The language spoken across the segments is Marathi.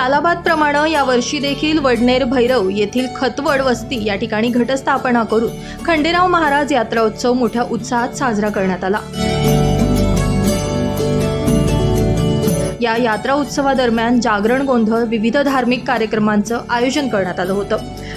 सालाबादप्रमाणे यावर्षी देखील वडनेर भैरव येथील खतवड वस्ती या ठिकाणी घटस्थापना करून खंडेराव महाराज यात्रा उत्सव मोठ्या उत्साहात साजरा करण्यात आला. या यात्रा उत्सवादरम्यान जागरण गोंधळ विविध धार्मिक कार्यक्रमांचं आयोजन करण्यात आलं होतं.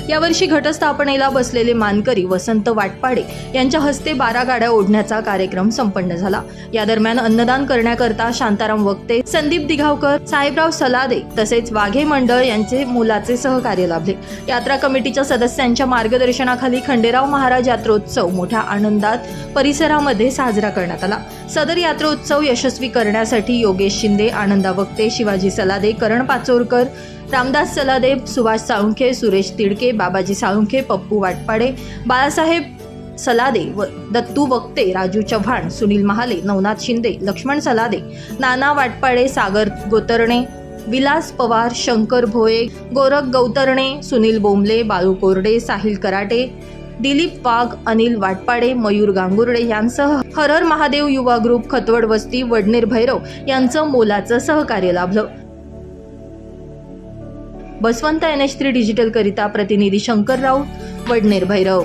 यावर्षी घटस्थापनेला बसलेले मानकरी वसंत वाटपाडे यांच्या हस्ते बारा गाड्या ओढण्याचा कार्यक्रम संपन्न झाला. या दरम्यान अन्नदान करण्याकरता शांताराम वक्ते संदीप दिघावकर साहेबराव सलादे तसेच वाघे मंडळ यांचे मोलाचे सहकार्य लाभले. यात्रा कमिटीच्या सदस्यांच्या मार्गदर्शनाखाली खंडेराव महाराज यात्रोत्सव मोठ्या आनंदात परिसरामध्ये साजरा करण्यात आला. सदर यात्रोत्सव यशस्वी करण्यासाठी योगेश शिंदे आनंदा वक्ते शिवाजी सलादे करण पाचोरकर रामदास सलादे सुभाष साळुंखे सुरेश तिडके बाबाजी साळुंखे पप्पू वाटपाडे बाळासाहेब सलादे व दत्तू वक्ते राजू चव्हाण सुनील महाले नवनाथ शिंदे लक्ष्मण सलादे नाना वाटपाडे सागर गोतरणे विलास पवार शंकर भोये गोरख गौतरणे सुनील बोंबले बाळू कोरडे साहिल कराटे दिलीप वाघ अनिल वाटपाडे मयूर गांगुर्डे यांसह हरर महादेव युवा ग्रुप खतवड वस्ती वडनेर भैरव यांचं मोलाचं सहकार्य लाभलं. Baswant N H three digital करिता प्रतिनिधी शंकर राऊत वडनेर भैरव.